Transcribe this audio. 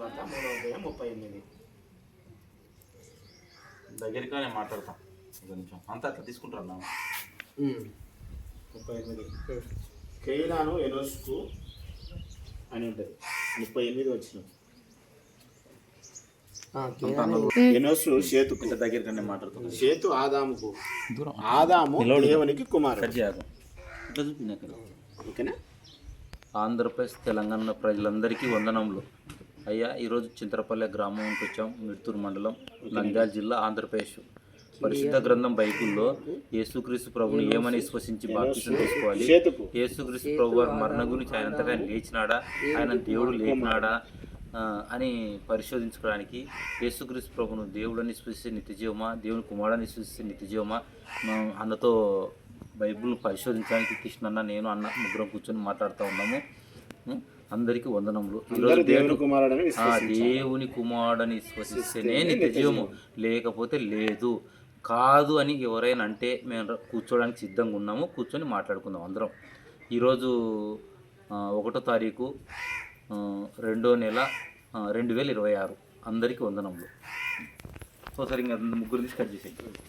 వంద మూడవ అధ్యాయం ముప్పై ఎనిమిది దగ్గరగా నేను మాట్లాడతాం. ఒక నిమిషం. అంతా అట్లా తీసుకుంటారు ముప్పై ఎనిమిది. కేయిలాను ఎనోస్కు అని ఉంటుంది. ముప్పై ఎనిమిది వచ్చిన ఎనోసు షేతుకు. ఇట్లా దగ్గరగా నేను మాట్లాడుతాను షేతు ఆదాముకు. దూరం. ఆదాము దేవునికి కుమారుడు. ఇట్లా ఓకేనా? ఆంధ్రప్రదేశ్ తెలంగాణ ప్రజలందరికీ వందనములు. అయ్యా ఈరోజు చింతరపల్లె గ్రామం వచ్చాం మిడ్తూరు మండలం నంద్యాల జిల్లా ఆంధ్రప్రదేశ్. పరిశుద్ధ గ్రంథం బైకుల్లో యేసుక్రీస్తు ప్రభుని ఏమని విశ్వసించి బాప్తిసం తీసుకోవాలి? యేసుక్రీస్తు ప్రభు వారి మరణ గురించి ఆయనంతగా ఆయన లేచినాడా? ఆయన దేవుడు లేచినాడా అని పరిశోధించుకోవడానికి యేసుక్రీస్తు ప్రభును దేవుడని విశ్వసిస్తే నిత్యజీవమా దేవుని కుమారుడని విశ్వసిస్తే నిత్యజీవమా అన్నతో బైబుల్ పరిశోధించడానికి కృష్ణన్న నేను అన్న ముగ్గురం కూర్చొని మాట్లాడుతూ ఉన్నాము. అందరికీ వందనములు. ఈరోజు దేవుని కుమారుడని ఆ దేవుని కుమారుడని విశ్వసిస్తేనే నిత్యజీవము లేకపోతే లేదు. కాదు అని ఎవరైనా అంటే మేము కూర్చోడానికి సిద్ధంగా ఉన్నాము. కూర్చొని మాట్లాడుకుందాం అందరం. ఈరోజు ఒకటో తారీఖు రెండో నెల రెండు వేల ఇరవై ఆరు. అందరికీ వందనములు. సో సరే ఇంకా ముగ్గురు తీసి కట్ చేసేయండి.